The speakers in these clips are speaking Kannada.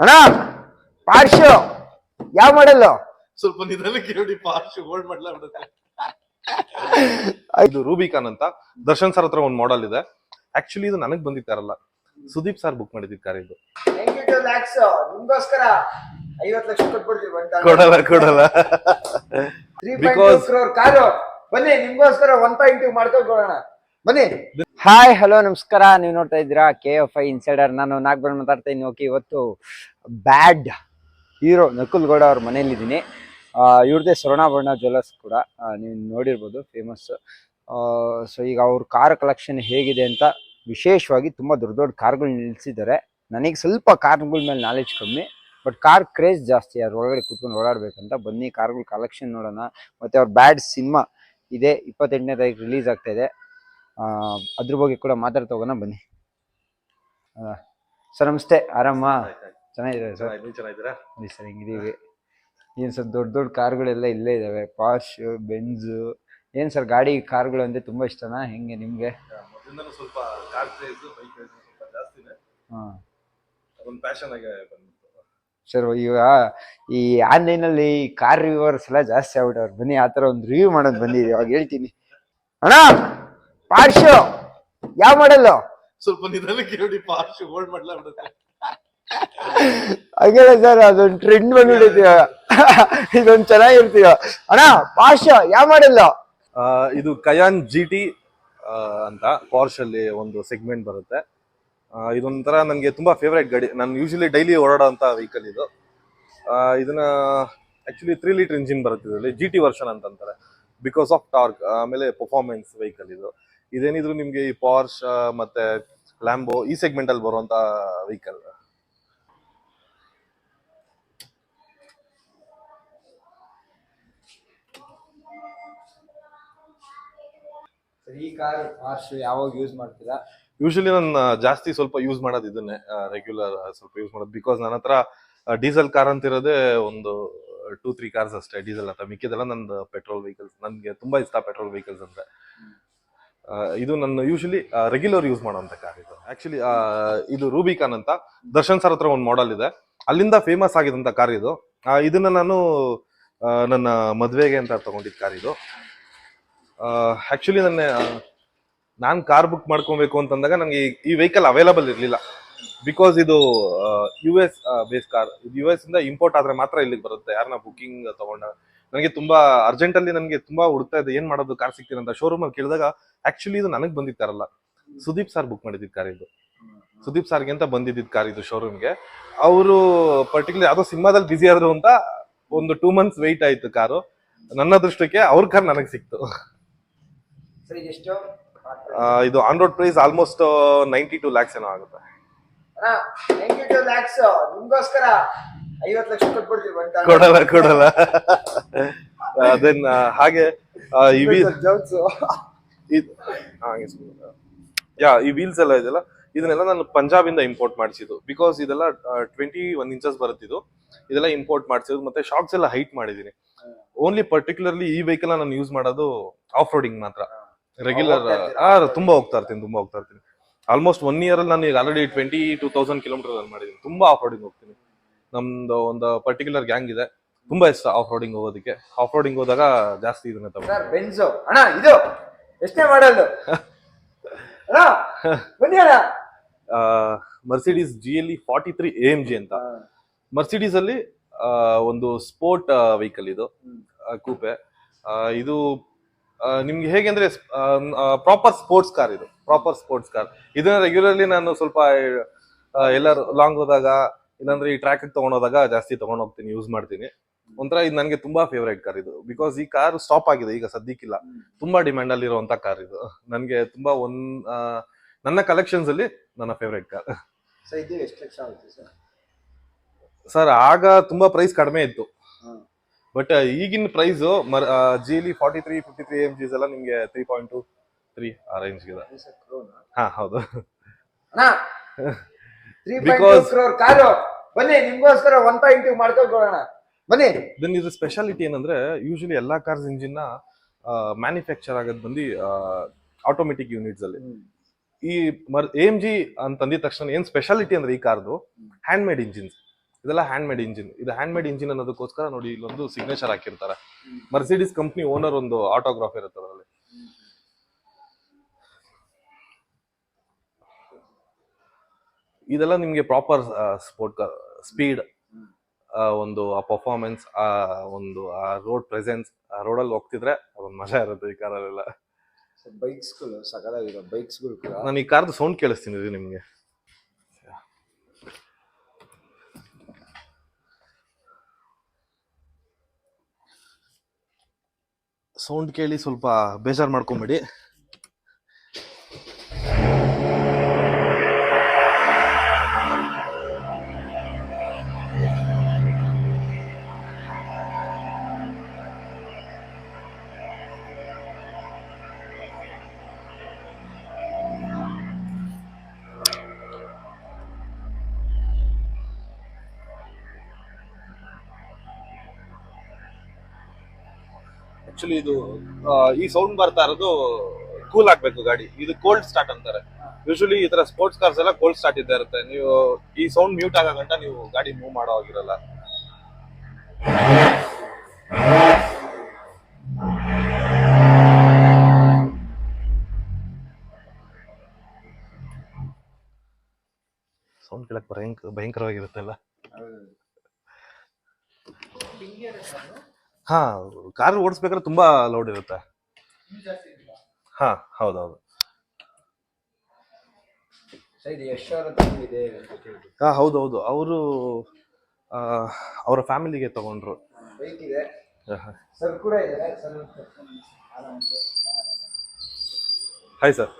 ಅಣ್ಣ ಪಾರ್ಶು ಯಾವ ಮಾಡಲ್ಲು ಸ್ವಲ್ಪ ನಿಧಾನಕ್ಕೆ ಹೇಳಿ ಪಾರ್ಶ್ ಹೋಲ್ಡ್ ಮಾಡ್ಲಾಬಿಡುತ್ತೆ ಇದು ರೂಬಿಕಾನ್ ಅಂತ. ದರ್ಶನ್ ಸರ್ ಹತ್ರ ಒಂದು ಮಾಡೆಲ್ ಇದೆ. ಆಕ್ಚುಲಿ ಇದು ನನಗ್ ಬಂದಿತ್ತಾರಲ್ಲ ಸುದೀಪ್ ಸರ್ ಬುಕ್ ಮಾಡಿದ್ದ ಕಾರ್ ಇದು. ಲ್ಯಾಕ್ಸ್ ನಿಮ್ಗೋಸ್ಕರ ಐವತ್ತು ಲಕ್ಷ ಕೊಟ್ಬಿಡ್ತೀವಿ ಕೊಡಲ್ಲ ಕೊಡಲ್ಲ. Because- car. ಬನ್ನಿ ನಿಮ್ಗೋಸ್ಕರ ಒನ್ ಪಾಯಿಂಟ್ ಟೂ ಮಾಡ್ಕೊಳ್ಕೊಳ್ಳೋಣ ಬನ್ನಿ. ಹಾಯ್ ಹಲೋ ನಮಸ್ಕಾರ. ನೀವು ನೋಡ್ತಾ ಇದ್ದೀರಾ? ಕೆ ಎಫ್ ಐ ಇನ್ಸೈಡರ್ ನಾನು ನಾಗಬಾಳ್ ಮಾತಾಡ್ತಾ ಇದ್ದೀನಿ. ಓಕೆ, ಇವತ್ತು ಬ್ಯಾಡ್ ಹೀರೋ ನಕುಲ್ ಗೌಡ ಅವ್ರ ಮನೇಲಿದ್ದೀನಿ ಇವ್ರದೇ ಸ್ವರ್ಣಾಭರಣ ಜ್ಯುವೆಲರ್ಸ್ ಕೂಡ ನೀವು ನೋಡಿರ್ಬೋದು ಫೇಮಸ್ ಸೊ ಈಗ ಅವ್ರ ಕಾರ್ ಕಲೆಕ್ಷನ್ ಹೇಗಿದೆ ಅಂತ ವಿಶೇಷವಾಗಿ ತುಂಬ ದೊಡ್ಡ ದೊಡ್ಡ ಕಾರ್ಗಳು ನಿಲ್ಲಿಸಿದ್ದಾರೆ ನನಗೆ ಸ್ವಲ್ಪ ಕಾರ್ಗಳ ಮೇಲೆ ನಾಲೆಜ್ ಕಮ್ಮಿ ಬಟ್ ಕಾರ್ ಕ್ರೇಜ್ ಜಾಸ್ತಿ. ಅದ್ರ ಒಳಗಡೆ ಕೂತ್ಕೊಂಡು ಓಡಾಡಬೇಕಂತ ಬನ್ನಿ ಕಾರ್ಗಳ ಕಲೆಕ್ಷನ್ ನೋಡೋಣ. ಮತ್ತೆ ಅವ್ರ ಬ್ಯಾಡ್ ಸಿನಿಮಾ ಇದೆ. ಇಪ್ಪತ್ತೆಂಟನೇ ತಾರೀಕು ರಿಲೀಸ್ ಆಗ್ತಾ ಇದೆ. ಅದ್ರ ಬಗ್ಗೆ ಕೂಡ ಮಾತಾಡ್ತಾ ಹೋಗೋಣ ಬನ್ನಿ. ಸರ್ ನಮಸ್ತೆ. ಆರಾಮ? ಚೆನ್ನಾಗಿದ್ದಾರೆ ಸರ್? ಚೆನ್ನಾಗಿದ್ದೀರಾ? ಸರ್ ಹಿಂಗಿದ್ದೀವಿ. ಏನು ಸರ್ ದೊಡ್ಡ ದೊಡ್ಡ ಕಾರ್ಗಳೆಲ್ಲ ಇಲ್ಲೇ ಇದ್ದಾವೆ ಪಾಶ್ ಬೆಂಜು ಏನು ಸರ್ ಗಾಡಿ ಕಾರ್ಗಳು ಅಂದರೆ ತುಂಬ ಇಷ್ಟನಾ? ಹೆಂಗೆ ನಿಮಗೆ? ಸ್ವಲ್ಪ ಕಾರ್ ಬೈಕ್ ಜಾಸ್ತಿನೇ ಹಾಂ. ಅದೊಂದು ಪ್ಯಾಷನ್ ಆಗಿ ಸರ್ ಈಗ ಈ ಆನ್ಲೈನಲ್ಲಿ ಕಾರ್ ರಿವ್ಯೂವರ್ಸ್ ಎಲ್ಲ ಜಾಸ್ತಿ ಆಗ್ಬಿಟ್ಟವ್ರು. ಬನ್ನಿ ಆ ಥರ ಒಂದು ರಿವ್ಯೂ ಮಾಡೋದು ಬಂದಿದೆ. ಅವಾಗ ಹೇಳ್ತೀನಿ. ಅಣ್ಣ! ಪಾರ್ಶು ಯಾವ ಮಾಡಲ್ಲು ಸ್ವಲ್ಪ ನಿಧಾನಕ್ಕೆ ಹೇಳಿ ಪಾರ್ಶ್ ಹೋಲ್ಡ್ ಮಾಡಲ ಹಾಗೆ ಸರ್ ಅದೊಂದು ಟ್ರೆಂಡ್ ಬಂದ್ಬಿಡೈತಿ ಇದೊಂದು ಚೆನ್ನಾಗಿರ್ತೀವ ಅಣ್ಣ ಪಾರ್ಶ ಯಾವ ಮಾಡಲ್ಲು ಇದು ಕಯಾನ್ ಜಿ ಟಿ ಅಂತ ಪಾರ್ಶ್ ಅಲ್ಲಿ ಒಂದು ಸೆಗ್ಮೆಂಟ್ ಬರುತ್ತೆ. ಆ, ಇದೊಂಥರ ನನಗೆ ತುಂಬಾ ಫೇವ್ರೇಟ್ ಗಾಡಿ. ನಾನು ಯೂಶಲಿ ಡೈಲಿ ಓಡಾಡೋಂಥ ವೆಹಿಕಲ್ ಇದು. ಆ, ಇದನ್ನ ಆಕ್ಚುಲಿ ತ್ರೀ ಲೀಟರ್ ಇಂಜಿನ್ ಬರುತ್ತೆ ಇದರಲ್ಲಿ ಜಿ ಟಿ ವರ್ಷನ್ ಅಂತಂತಾರೆ ಬಿಕಾಸ್ ಆಫ್ ಟಾರ್ಕ್ ಆಮೇಲೆ ಪರ್ಫಾರ್ಮೆನ್ಸ್ ವೆಹಿಕಲ್ ಇದು. ಇದೇನಿದ್ರು ನಿಮಗೆ ಈ ಪಾರ್ಶ್ ಮತ್ತೆ ಲ್ಯಾಂಬೋ ಈ ಸೆಗ್ಮೆಂಟ್ ಅಲ್ಲಿ ಬರುವಂತ ವೆಹಿಕಲ್ ಈ ಕಾರ್ ಪಾರ್ಶ್ ಯಾವಾಗ ಯೂಸ್ ಮಾಡ್ತೀರಾ? ಯೂಶಲಿ ನಾನು ಜಾಸ್ತಿ ಸ್ವಲ್ಪ ಯೂಸ್ ಮಾಡೋದು ಇದನ್ನೇ ರೆಗ್ಯುಲರ್ ಸ್ವಲ್ಪ ಯೂಸ್ ಮಾಡೋದು. ಬಿಕಾಸ್ ನನ್ನ ಹತ್ರ ಡೀಸೆಲ್ ಕಾರ್ ಅಂತಿರೋದೇ ಒಂದು ಟೂ ತ್ರೀ ಕಾರ್ಸ್ ಅಷ್ಟೇ ಡೀಸೆಲ್ ಅಂತ ಮಿಕ್ಕಿದೆಲ್ಲ ನಂದು ಪೆಟ್ರೋಲ್ ವೆಹಿಕಲ್ಸ್ ನನಗೆ ತುಂಬಾ ಇಷ್ಟ ಪೆಟ್ರೋಲ್ ವೆಹಿಕಲ್ಸ್ ಅಂದ್ರೆ. ಇದು ನನ್ನ ಯೂಶಲಿ ರೆಗ್ಯುಲರ್ ಯೂಸ್ ಮಾಡುವಂತ ಕಾರ್ ಇದು ಆಕ್ಚುಲಿ ಇದು ರೂಬಿಕಾನ್ ಅಂತ ದರ್ಶನ್ ಸರ್ ಹತ್ರ ಒಂದು ಮಾಡೆಲ್ ಇದೆ. ಅಲ್ಲಿಂದ ಫೇಮಸ್ ಆಗಿದಂತ ಕಾರ್ ಇದು ಇದನ್ನ ನಾನು ನನ್ನ ಮದುವೆಗೆ ಅಂತ ತಗೊಂಡಿದ್ದ ಕಾರ್ ಇದು ಆಕ್ಚುಲಿ ನನ್ನ, ನಾನು ಕಾರ್ ಬುಕ್ ಮಾಡ್ಕೊಬೇಕು ಅಂತಂದಾಗ ನನಗೆ ಈ- ವೆಹಿಕಲ್ ಅವೈಲಬಲ್ ಇರಲಿಲ್ಲ. ಬಿಕಾಸ್ ಇದು U S base car U S ಇಂದ ಇಂಪೋರ್ಟ್ ಆದ್ರೆ ಮಾತ್ರ ಇಲ್ಲಿಗೆ ಬರುತ್ತೆ. ಯಾರನ್ನ ಬುಕಿಂಗ್ ತಗೊಂಡ ನನಗೆ ತುಂಬಾ ಅರ್ಜೆಂಟ್ ಅಲ್ಲಿ ನನಗೆ ತುಂಬಾ ಹುಡುಕ್ತಾ ಇದೆ ಏನ್ ಮಾಡೋದು ಕಾರ್ ಸಿಗ್ತೀರಂತ ಶೋರೂಮ್ ಅಲ್ಲಿ ಕೇಳಿದಾಗ ಆಕ್ಚುಲಿ ಇದು ನನಗೆ ಬಂದಿತ್ತಾರಲ್ಲ ಸುದೀಪ್ ಸರ್ ಬುಕ್ ಮಾಡಿದ್ದ ಕಾರ್ ಇದು. ಸುದೀಪ್ ಸಾರ್ಗೆ ಅಂತ ಬಂದಿದ್ದ ಕಾರ್ ಇದು ಶೋರೂಮ್ಗೆ ಅವರು ಪರ್ಟಿಕ್ಯುಲರ್ ಯಾವ್ದೋ ಸಿನಿಮಾದಲ್ಲಿ ಬಿಸಿ ಆದ್ರು ಅಂತ ಒಂದು ಟೂ ಮಂತ್ಸ್ ವೆಯ್ಟ್ ಆಯ್ತು ಕಾರು ನನ್ನ ದೃಷ್ಟಕ್ಕೆ ಅವ್ರ ಕಾರ್ ನನಗೆ ಸಿಕ್ತು. ಇದು on road price almost ninety two lakhs ಏನೋ ಆಗುತ್ತೆ. ನಿಮ್ಗೋಸ್ಕರ ಐವತ್ತು ಲಕ್ಷ ಕೊಟ್ಬಿಡ್ತೀವಿ ಬಂತ ಕೊಡಲ್ಲ ಕೊಡಲ್ಲ. ಅದನ್ನ ಹಾಗೆ ಆ, ಈ ಯಾ ಈ ವೀಲ್ಸ್ ಎಲ್ಲ ಇದೆಲ್ಲ ಇದನ್ನೆಲ್ಲ ನಾನು ಇಂದ ಇಂಪೋರ್ಟ್ ಮಾಡಿಸಿದ್ದು. ಬಿಕಾಸ್ ಇದೆಲ್ಲ ಟ್ವೆಂಟಿ ಒನ್ ಇಂಚಸ್ ಬರುತ್ತಿದ್ದು ಇದೆಲ್ಲ ಇಂಪೋರ್ಟ್ ಮಾಡಿಸಿದ್ದು ಮತ್ತೆ ಶಾಕ್ಸ್ ಎಲ್ಲ ಹೈಟ್ ಮಾಡಿದ್ದೀನಿ. ಓನ್ಲಿ ಪರ್ಟಿಕ್ಯುಲರ್ಲಿ ಈ ವೆಹಿಕಲ್ ನಾನು ಯೂಸ್ ಮಾಡೋದು ಆಫ್ ರೋಡಿಂಗ್ ಮಾತ್ರ ರೆಗ್ಯುಲರ್ ಹೋಗ್ತಾ ಇರ್ತೀರಾ? ತುಂಬಾ ಹೋಗ್ತಾ ಇರ್ತೀನಿ ತುಂಬಾ ಹೋಗ್ತಾ ಇರ್ತೀನಿ. ಆಲ್ಮೋಸ್ಟ್ ಒನ್ ಇಯರ್ ಅಲ್ಲಿ ನಾನು ಈಗ already twenty two thousand kilometre run ಮಾಡಿದ್ದೀನಿ. ತುಂಬಾ ಆಫ್ ರೋಡಿಂಗ್ ಹೋಗ್ತೀನಿ. ನಮ್ದು ಒಂದು ಪರ್ಟಿಕ್ಯುಲರ್ ಗ್ಯಾಂಗ್ ಇದೆ. ತುಂಬಾ ಇಷ್ಟ ಆಫ್ ರೋಡಿಂಗ್ ಹೋಗೋದಕ್ಕೆ. ಆಫ್ ರೋಡಿಂಗ್ ಹೋದಾಗ ಜಾಸ್ತಿ ಇದನ್ನ ಸರ್ ತಗೊಂಡು ಅಣ್ಣ ಇದು ಎಷ್ಟೇ ಮಾಡಲ್ಲು ಅಣ್ಣ ಬನ್ನಿ ಅಣ್ಣ. Mercedes G L forty three A M G ಅಂತ. ಮರ್ಸಿಡೀಸ್ ಅಲ್ಲಿ ಆ, ಒಂದು ಸ್ಪೋರ್ಟ್ ವೆಹಿಕಲ್ ಇದು ಕೂಪೆ ಇದು ಆ, ನಿಮ್ಗೆ ಹೇಗೆ ಅಂದ್ರೆ ಪ್ರಾಪರ್ ಸ್ಪೋರ್ಟ್ಸ್ ಕಾರ್ ಇದು. ಪ್ರಾಪರ್ ಸ್ಪೋರ್ಟ್ಸ್ ಕಾರ್ ಇದನ್ನ ರೆಗ್ಯುಲರ್ಲಿ ನಾನು ಸ್ವಲ್ಪ ಆ, ಎಲ್ಲಾರು ಲಾಂಗ್ ಹೋದಾಗ ಇಲ್ಲಾಂದ್ರೆ ಈ ಟ್ರ್ಯಾಕ್ ತಗೊಂಡೋದಾಗ ಜಾಸ್ತಿ ತಗೊಂಡ್ ಹೋಗ್ತೀನಿ ಯೂಸ್ ಮಾಡ್ತೀನಿ. ಒಂಥರ ಇದು ನನಗೆ ತುಂಬಾ ಫೇವ್ರೇಟ್ ಕಾರ್ ಇದು. ಬಿಕಾಸ್ ಈ ಕಾರ್ ಸ್ಟಾಪ್ ಆಗಿದೆ ಈಗ ಸದ್ಯಕ್ಕಿಲ್ಲ. ತುಂಬಾ ಡಿಮ್ಯಾಂಡ್ ಅಲ್ಲಿ ಇರುವಂತ ಕಾರ್ ಇದು. ನನಗೆ ತುಂಬಾ ಒಂದ್ ನನ್ನ ಕಲೆಕ್ಷನ್ಸ್ ಅಲ್ಲಿ ನನ್ನ ಫೇವ್ರೇಟ್ ಕಾರ್ ಸರ್ ಆಗ ತುಂಬಾ ಪ್ರೈಸ್ ಕಡಿಮೆ ಇತ್ತು. ಬಟ್ ಈಗಿನ price G L forty three fifty three M Gs ಎಲ್ಲ ನಿಮ್ಗೆ ತ್ರೀ ಪಾಯಿಂಟ್ ಟು ತ್ರೀ ಆ ರೇಂಜ್ ಇದೆ ಹಾ ಹೌದು. ಅಣ್ಣ ಬನ್ನಿ ನಿಮ್ಗೋಸ್ಕರ ಒನ್ ಪಾಯಿಂಟ್ ಟೂ ಬನ್ನಿ. ದೆನ್ ಇದು ಸ್ಪೆಷಾಲಿಟಿ ಏನಂದ್ರೆ ಯೂಶಲಿ ಎಲ್ಲಾ ಕಾರ್ಸ್ ಇಂಜಿನ್ನ ಮ್ಯಾನುಫ್ಯಾಕ್ಚರ್ ಆಗೋದು ಬಂದು ಆಟೋಮೆಟಿಕ್ ಯೂನಿಟ್ಸ್ ಅಲ್ಲಿ. ಈ ಮರ್ ಎಂ ಜಿ ಅಂತ ಅಂದಿದ ತಕ್ಷಣ ಏನ್ ಸ್ಪೆಷಾಲಿಟಿ ಅಂದ್ರೆ ಈ ಕಾರ್ದು ಹ್ಯಾಂಡ್ ಮೇಡ್ ಇಂಜಿನ್ಸ್ ಇದೆಲ್ಲ ಹ್ಯಾಂಡ್ ಮೇಡ್ ಇಂಜಿನ್ ಇದು ಹ್ಯಾಂಡ್ ಮೇಡ್ ಇಂಜಿನ್ ಅನ್ನೋದಕ್ಕೋಸ್ಕರ ನೋಡಿ ಇಲ್ಲೊಂದು ಸಿಗ್ನೇಚರ್ ಹಾಕಿರ್ತಾರೆ. ಮರ್ಸಿಡಿಸ್ ಕಂಪ್ನಿ ಓನರ್ ಒಂದು ಆಟೋಗ್ರಾಫ್ ಇರುತ್ತೆ ಅದರಲ್ಲಿ ಇದೆಲ್ಲ ನಿಮಗೆ ಪ್ರಾಪರ್ ಸ್ಪೋರ್ಟ್ ಸ್ಪೀಡ್ ಒಂದು ಆ ಪರ್ಫಾರ್ಮೆನ್ಸ್ ಆ ಒಂದು ಆ ರೋಡ್ ಪ್ರೆಸೆನ್ಸ್ ಆ ರೋಡಲ್ಲಿ ಹೋಗ್ತಿದ್ರೆ ಅದೊಂದು ಮಜಾ ಇರುತ್ತೆ ಈ ಕಾರಲ್ಲೆಲ್ಲ. ಬೈಕ್ಸ್ಗಳು ಸಕಲಾಗಿರೋ ಬೈಕ್ಸ್ಗಳು ಕೂಡ ನಾನು ಈ ಕಾರ್ದು ಸೌಂಡ್ ಕೇಳಿಸ್ತೀನಿ ಇದು ನಿಮಗೆ. ಸೌಂಡ್ ಕೇಳಿ ಸ್ವಲ್ಪ ಬೇಜಾರು ಮಾಡ್ಕೊಂಬೇಡಿ. ಆಕ್ಚುಲಿ ಇದು ಈ ಸೌಂಡ್ ಬರ್ತಾ ಇರೋದು ಕೂಲ್ ಆಗ್ಬೇಕು ಗಾಡಿ. ಇದು ಕೋಲ್ಡ್ ಸ್ಟಾರ್ಟ್ ಅಂತಾರೆ. ಯೂಶಲಿ ಈ ತರ ಸ್ಪೋರ್ಟ್ಸ್ ಕಾರ್ಸ್ ಎಲ್ಲ ಕೋಲ್ಡ್ ಸ್ಟಾರ್ಟ್ ಇದ್ದೇ ಇರುತ್ತೆ. ನೀವು ಈ ಸೌಂಡ್ ಮ್ಯೂಟ್ ಆಗೋ ಗಂಟ ನೀವು ಗಾಡಿ ಮೂವ್ ಮಾಡೋ ಆಗಿರಲ್ಲ ಸೌಂಡ್ ಕೇಳಕ್ ಭಯಂಕರ ಭಯಂಕರವಾಗಿರುತ್ತಲ್ಲ? ಹಾ ಕಾರ್ ಓಡಿಸ್ಬೇಕಾದ್ರೆ ತುಂಬಾ ಲೌಡ್ ಇರುತ್ತೆ. ಹಾ ಹೌದೌದು. ಹಾ ಹೌದೌದು. ಅವರು ಅವರ ಫ್ಯಾಮಿಲಿಗೆ ತಗೊಂಡ್ರು. ಸರ್ ಸರ್ ಹಾಯ್ ಸರ್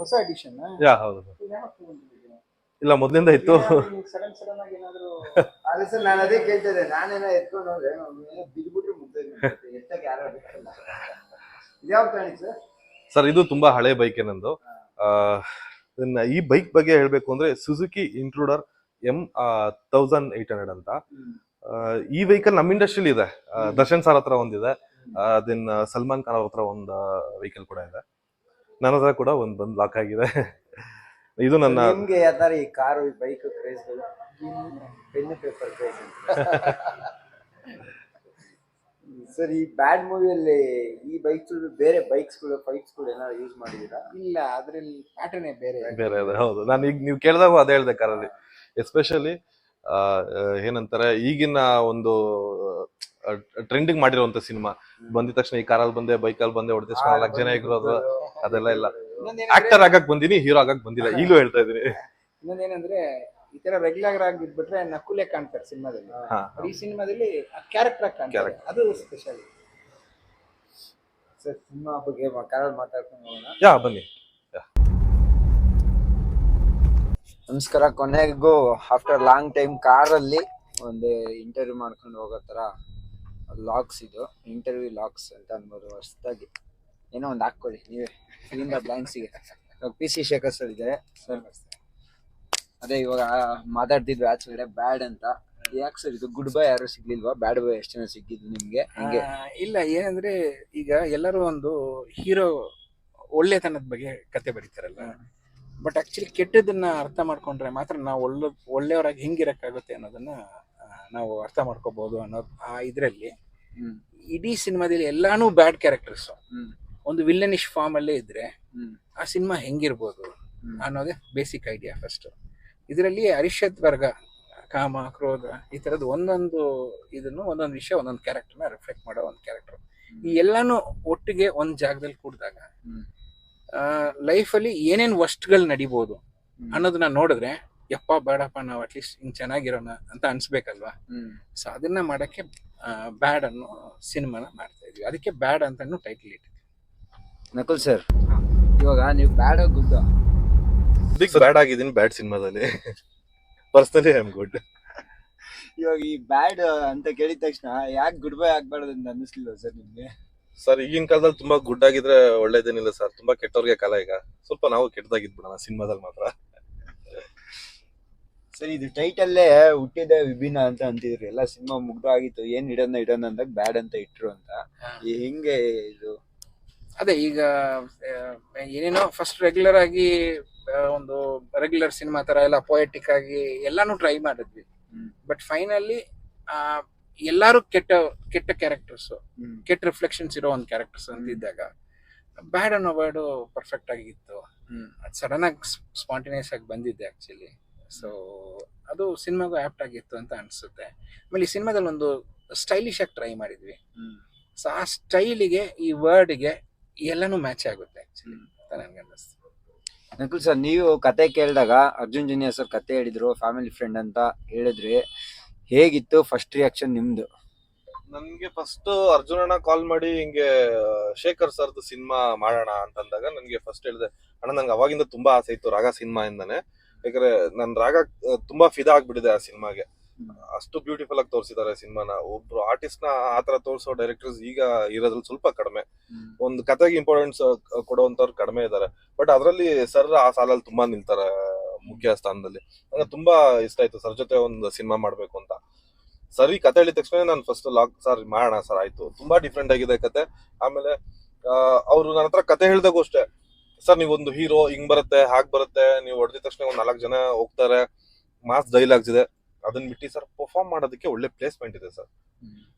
ಹೊಸ ಅಡಿಷನ್ ಯಾ ಹೌದು sir. ಇಲ್ಲ ಮೊದಲಿಂದ ಇತ್ತು. ಸಡನ್ ಸಡನ್ ಆಗಿ ಏನಾದ್ರು ಅಲ್ಲ ಸರ್ ನಾನು ಅದೇ ಕೇಳ್ತಿದ್ದೆ. ನಾನೇನೋ ಎತ್ಕೊಂಡು ಹೋದ್ರೆ ಏನೋ ಬಿದ್ಬಿಟ್ರೆ ಮುಗ್ದೆ ಎತ್ತಕ್ಕೆ ಯಾರು ಬಿಟ್ಟಲ್ಲ ಇದ್ಯಾವ ಪ್ರಾಣಿ ಸರ್? ಸರ್ ಇದು ತುಂಬಾ ಹಳೆ ಬೈಕ್ ಏನಂದು ಇದನ್ನ ಈ ಬೈಕ್ ಬಗ್ಗೆ ಹೇಳ್ಬೇಕು ಅಂದ್ರೆ Suzuki Intruder M thousand eight hundred ಅಂತ. ಈ ವೆಹಿಕಲ್ ನಮ್ಮ ಇಂಡಸ್ಟ್ರಿಲಿ ಇದೆ. ದರ್ಶನ್ ಸರ್ ಹತ್ರ ಒಂದಿದೆ ದೆನ್ ಸಲ್ಮಾನ್ ಖಾನ್ ಅವ್ರ ಹತ್ರ ಒಂದು ವೆಹಿಕಲ್ ಕೂಡ ಇದೆ. ನನ್ನ ಹತ್ರ ಕೂಡ ಒಂದ್ ಬಂದ್ ಲಾಕ್ ಆಗಿದೆ. ಇದು ನನ್ನ ನಿಮ್ಗೆ ಯಾವ ಈ ಕಾರು ಈ ಬೈಕ್ ಕ್ರೇಜ್ಗಳು ಪೆನ್ ಪೇಪರ್ ಕ್ರೇಜ್ ಸರ್ ಈ ಬ್ಯಾಡ್ ಮೂವಿಯಲ್ಲಿ ಈ ಬೈಕ್ಸ್ ಬೇರೆ ಬೈಕ್ಸ್ಗಳು ಫೈಟ್ಸ್ಗಳು ಏನಾದ್ರು ಯೂಸ್ ಮಾಡಿದೀರಾ ಇಲ್ಲ ಅದ್ರಲ್ಲಿ ಪ್ಯಾಟರ್ನ್ ಬೇರೆ ಬೇರೆ ಅದೇ ಹೌದು. ನಾನು ಈಗ ನೀವು ಕೇಳಿದಾಗ ಅದೇ ಹೇಳ್ದೆ ಕಾರಲ್ಲಿ ಎಸ್ಪೆಷಲಿ ಏನಂತಾರೆ ಈಗಿನ ಒಂದು ಟ್ರೆಂಡಿಂಗ್ ಮಾಡಿರುವಂತ ಸಿನಿಮಾ ಬಂದಿದ ತಕ್ಷಣ ಈ ಕಾರಲ್ಲಿ ಬಂದೆ ಬೈಕಲ್ಲಿ ಬಂದೆ ಹೊಡೆದಿಸ್ಕೊಂಡು ನಾಲ್ಕು ಜನ ಇರೋದು ಅದೆಲ್ಲ ಇಲ್ಲ. ಆಕ್ಟರ್ ಆಗಕ್ ಬಂದಿನಿ ಹೀರೋ ಆಗಕ್ ಬಂದಿಲ್ಲ. ಈಗಲೂ ಹೇಳ್ತಾ ಇದೀನಿ ಇನ್ನೊಂದೇನಂದ್ರೆ ಈ ತರ ರೆಗ್ಯುಲರ್ ಆಗಿ ಬಿಟ್ಬಿಟ್ರೆ ನಕುಲೆ ಕಾಣ್ತಾರೆ ಸಿನಿಮಾದಲ್ಲಿ. ಈ ಸಿನಿಮಾದಲ್ಲಿ ಕ್ಯಾರೆಕ್ಟರ್ ಆಗಿ ಕಾಣ್ತಾರೆ. ಅದು ಸ್ಪೆಷಲ್ ಸರ್ ಸಿನಿಮಾ ಬಗ್ಗೆ ಕಾರಲ್ಲಿ ಮಾತಾಡ್ಕೊಂಡು ಹೋಗೋಣ. ಯಾ ಬನ್ನಿ. ನಮಸ್ಕಾರ ಕೊನೆಗೂ ಆಫ್ಟರ್ ಲಾಂಗ್ ಟೈಮ್ ಕಾರಲ್ಲಿ ಒಂದು ಇಂಟರ್ವ್ಯೂ ಮಾಡ್ಕೊಂಡು ಹೋಗೋ ಥರ ಲಾಕ್ಸ್ ಇದು. ಇಂಟರ್ವ್ಯೂ ಲಾಕ್ಸ್ ಅಂತ ಅನ್ಬೋದು ಹೊಸದಾಗಿ. ಏನೋ ಒಂದು ಹಾಕ್ಕೊಳ್ಳಿ ನೀವೇ. ಇಲ್ಲಿಂದ ಬ್ಲಾಂಕ್ಸಿಗೆ ಇವಾಗ ಪಿ ಸಿ ಶೇಖರ್ ಸರ್ ಇದೆ ಸರ್. ಅದೇ ಇವಾಗ ಮಾತಾಡ್ತಿದ್ವಿ ಆಚೆಗಡೆ ಬ್ಯಾಡ್ ಅಂತ. ಯಾಕೆ ಸರ್ ಇದು ಗುಡ್ ಬೈ ಯಾರು ಸಿಗ್ಲಿಲ್ವಾ? ಬ್ಯಾಡ್ ಬೈ ಎಷ್ಟು ಜನ ಸಿಕ್ಕಿದ್ದು ನಿಮ್ಗೆ? ಹಿಂಗೆ. ಇಲ್ಲ ಏನಂದ್ರೆ ಈಗ ಎಲ್ಲರೂ ಒಂದು ಹೀರೋ ಒಳ್ಳೆತನದ ಬಗ್ಗೆ ಕತೆ ಬರೀತಾರಲ್ಲ. ಬಟ್ ಆಕ್ಚುಲಿ ಕೆಟ್ಟದನ್ನ ಅರ್ಥ ಮಾಡ್ಕೊಂಡ್ರೆ ಮಾತ್ರ ನಾವು ಒಳ್ಳೆ ಒಳ್ಳೆಯವರಾಗಿ ಹೆಂಗಿರಕ್ಕಾಗುತ್ತೆ ಅನ್ನೋದನ್ನ ಆ, ನಾವು ಅರ್ಥ ಮಾಡ್ಕೋಬಹುದು ಅನ್ನೋದು ಆ ಇದರಲ್ಲಿ. ಇಡೀ ಸಿನಿಮಾದಲ್ಲಿ ಎಲ್ಲಾನು ಬ್ಯಾಡ್ ಕ್ಯಾರೆಕ್ಟರ್ಸ್ ಹ್ಮ್. ಒಂದು ವಿಲ್ಲನಿಶ್ ಫಾರ್ಮ್ ಅಲ್ಲೇ ಇದ್ರೆ ಆ ಸಿನಿಮಾ ಹೆಂಗಿರ್ಬೋದು. ಅನ್ನೋದೇ ಬೇಸಿಕ್ ಐಡಿಯಾ ಫಸ್ಟ್ ಇದರಲ್ಲಿ ಅರಿಷದ್ ವರ್ಗ ಕಾಮ ಕ್ರೋಧ ಈ ಥರದ್ದು ಒಂದೊಂದು ಇದನ್ನು ಒಂದೊಂದು ವಿಷಯ ಒಂದೊಂದು ಕ್ಯಾರೆಕ್ಟರ್ನ ರಿಫ್ಲೆಕ್ಟ್ ಮಾಡೋ ಒಂದು ಕ್ಯಾರೆಕ್ಟರ್ ಈ ಎಲ್ಲಾನು ಒಟ್ಟಿಗೆ ಒಂದು ಜಾಗದಲ್ಲಿ ಕೂಡಿದಾಗ. ಲೈಫಲ್ಲಿ ಏನೇನು ವಸ್ಟ್ಗಳು ನಡಿಬೋದು. ಅನ್ನೋದನ್ನ ನೋಡಿದ್ರೆ ಯಪ್ಪ ಬೇಡಪ್ಪ ನಾವು ಅಟ್ಲೀಸ್ಟ್ ಹಿಂಗ್ ಚೆನ್ನಾಗಿರೋಣ ಅಂತ ಅನ್ಸ್ಬೇಕಲ್ವಾ? ಸೊ ಅದನ್ನ ಮಾಡಕ್ಕೆ ಬ್ಯಾಡ್ ಅನ್ನೋ ಸಿನಿಮಾನ ಮಾಡ್ತಾ ಇದ್ವಿ. ಅದಕ್ಕೆ ಬ್ಯಾಡ್ ಅಂತಾನು ಟೈಟಲ್ ಇಟ್ಟಿದ್ವಿ ನಕುಲ್ ಸರ್ ಇವಾಗ ನೀವು ಬ್ಯಾಡ್ ಗುಡ್ ಬಿಗ್ ಬ್ಯಾಡ್ ಆಗಿದ್ದೀನಿ ಬ್ಯಾಡ್ ಸಿನಿಮಾದಲ್ಲಿ. ಪರ್ಸನಲಿ ಐ ಆಮ್ ಗುಡ್ ಇವಾಗ ಈ ಬ್ಯಾಡ್ ಅಂತ ಕೇಳಿದ ತಕ್ಷಣ ಯಾಕೆ ಗುಡ್ ಬೈ ಆಗ್ಬಾರ್ದು ಅಂತ ಅನ್ನಿಸ್ಲಿಲ್ಲ ಸರ್ ನಿಮಗೆ? ಸರ್ ಈಗಿನ ಕಾಲದಲ್ಲಿ ತುಂಬಾ ಗುಡ್ ಆಗಿದ್ರೆ ಒಳ್ಳೇದೇನಿಲ್ಲ ಸರ್ ತುಂಬಾ ಕೆಟ್ಟವ್ರಿಗೆ ಕಾಲ ಈಗ. ಸ್ವಲ್ಪ ನಾವು ಕೆಟ್ಟದಾಗಿದ್ಬಿಡೋಣ ಸಿನಿಮಾದಲ್ಲಿ ಮಾತ್ರ. ಸರ್ ಇದು ಟೈಟಲ್ಲೇ ಹುಟ್ಟಿದ ವಿಭಿನ್ನ ಅಂತ ಅಂತಿದ್ರು. ಎಲ್ಲ ಸಿನಿಮಾ ಮುಗ್ದಾಗಿತ್ತು. ಏನ್ ಇಡೋಣ ಇಡೋಣ ಅಂದಾಗ ಬ್ಯಾಡ್ ಅಂತ ಇಟ್ರು ಅಂತ. ಈ ಹಿಂಗೆ ಇದು? ಅದೇ ಈಗ ಏನೇನೋ ಫಸ್ಟ್ ರೆಗ್ಯುಲರ್ ಆಗಿ ಒಂದು ರೆಗ್ಯುಲರ್ ಸಿನಿಮಾ ತರ ಎಲ್ಲ ಪೊಯೆಟಿಕ್ ಆಗಿ ಎಲ್ಲಾನು ಟ್ರೈ ಮಾಡಿದ್ವಿ. ಬಟ್ ಫೈನಲಿ ಎಲ್ಲಾರು ಕೆಟ್ಟ ಕೆಟ್ಟ ಕ್ಯಾರೆಕ್ಟರ್ಸ್ ಕೆಟ್ಟ ರಿಫ್ಲೆಕ್ಷನ್ಸ್ ಇರೋ ಒಂದು ಕ್ಯಾರೆಕ್ಟರ್ಸ್ ಅಂತಿದ್ದಾಗ ಬ್ಯಾಡ್ ಅನ್ನೋ ವರ್ಡ್ ಪರ್ಫೆಕ್ಟ್ ಆಗಿತ್ತು. ಅದು ಸಡನ್ ಆಗಿ ಸ್ಪಾಂಟಿನಿಯಸ್ ಆಗಿ ಬಂದಿದ್ದೆ ಆಕ್ಚುಲಿ ಸೊ ಅದು ಸಿನಿಮಾಗೂ ಆಪ್ಟ್ ಆಗಿತ್ತು ಅಂತ ಅನ್ಸುತ್ತೆ. ಆಮೇಲೆ ಈ ಸಿನಿಮಾದಲ್ಲಿ ಒಂದು ಸ್ಟೈಲಿಶ್ ಆಗಿ ಟ್ರೈ ಮಾಡಿದ್ವಿ. ಸೊ ಆ ಸ್ಟೈಲಿಗೆ ಈ ವರ್ಡ್ಗೆ ಎಲ್ಲಾನು ಮ್ಯಾಚ್ ಆಗುತ್ತೆ ಆಕ್ಚುಲಿ ಅಂತ ನಕುಲ್ ಸರ್ ನೀವು ಕತೆ ಕೇಳಿದಾಗ ಅರ್ಜುನ್ ಜುನಿಯರ್ ಸರ್ ಕತೆ ಹೇಳಿದ್ರು ಫ್ಯಾಮಿಲಿ ಫ್ರೆಂಡ್ ಅಂತ ಹೇಳಿದ್ರಿ. ಹೇಗಿತ್ತು ಫಸ್ಟ್ ರಿಯಾಕ್ಷನ್ ನಿಮ್ದು? ನನ್ಗೆ ಫಸ್ಟ್ ಅರ್ಜುನಣ್ಣ ಕಾಲ್ ಮಾಡಿ ಹಿಂಗೆ ಶೇಖರ್ ಸರ್ದು ಸಿನಿಮಾ ಮಾಡೋಣ ಅಂತಂದಾಗ ನನ್ಗೆ ಫಸ್ಟ್ ಹೇಳಿದೆ ಅಣ್ಣ ನಂಗೆ ಅವಾಗಿಂದ ತುಂಬಾ ಆಸೆ ಇತ್ತು ರಾಗ ಸಿನಿಮಾ ಇಂದಾನೆ. ಯಾಕಂದ್ರೆ ನನ್ ರಾಗ ತುಂಬಾ ಫಿದಾ ಆಗ್ಬಿಟ್ಟಿದೆ ಆ ಸಿನಿಮಾಗೆ ಅಷ್ಟು ಬ್ಯೂಟಿಫುಲ್ ಆಗಿ ತೋರಿಸಿದ್ದಾರೆ ಸಿನಿಮಾನ ಒಬ್ರು ಆರ್ಟಿಸ್ಟ್ನ ಆತರ ತೋರಿಸೋ ಡೈರೆಕ್ಟರ್ಸ್ ಈಗ ಇರೋದ್ರಲ್ಲಿ ಸ್ವಲ್ಪ ಕಡಿಮೆ. ಒಂದು ಕತೆಗೆ ಇಂಪಾರ್ಟೆನ್ಸ್ ಕೊಡುವಂತವ್ರು ಕಡಿಮೆ ಇದ್ದಾರೆ ಬಟ್ ಅದರಲ್ಲಿ ಸರ್ ಆ ಸಾಲಲ್ಲಿ ತುಂಬಾ ನಿಲ್ತಾರೆ ಮುಖ್ಯ ಸ್ಥಾನದಲ್ಲಿ. ನಂಗೆ ತುಂಬಾ ಇಷ್ಟ ಆಯ್ತು ಸರ್ ಜೊತೆ ಒಂದು ಸಿನಿಮಾ ಮಾಡ್ಬೇಕು ಅಂತ. ಸರ್ ಈ ಕತೆ ಹೇಳಿದ ತಕ್ಷಣ ನಾನು ಫಸ್ಟ್ ಲಾಕ್ ಸರ್ ಮಾಡೋಣ ಸರ್ ಆಯ್ತು. ತುಂಬಾ ಡಿಫ್ರೆಂಟ್ ಆಗಿದೆ ಕತೆ. ಆಮೇಲೆ ಅವರು ನನ್ನ ಹತ್ರ ಕತೆ ಹೇಳಿದಾಗೂ ಅಷ್ಟೇ. ಸರ್ ನೀವೊಂದು ಹೀರೋ ಹಿಂಗ್ ಬರುತ್ತೆ ಹಾಗೆ ಬರುತ್ತೆ. ನೀವು ಹೊಡೆದ ತಕ್ಷಣ ಒಂದ್ ನಾಲ್ಕು ಜನ ಹೋಗ್ತಾರೆ. ಮಾಸ್ ಡೈಲಾಗ್ಸ್ ಇದೆ. ಅದನ್ನ ಬಿಟ್ಟು ಸರ್ ಪರ್ಫಾರ್ಮ್ ಮಾಡೋದಕ್ಕೆ ಒಳ್ಳೆ ಪ್ಲೇಸ್ಮೆಂಟ್ ಇದೆ ಸರ್.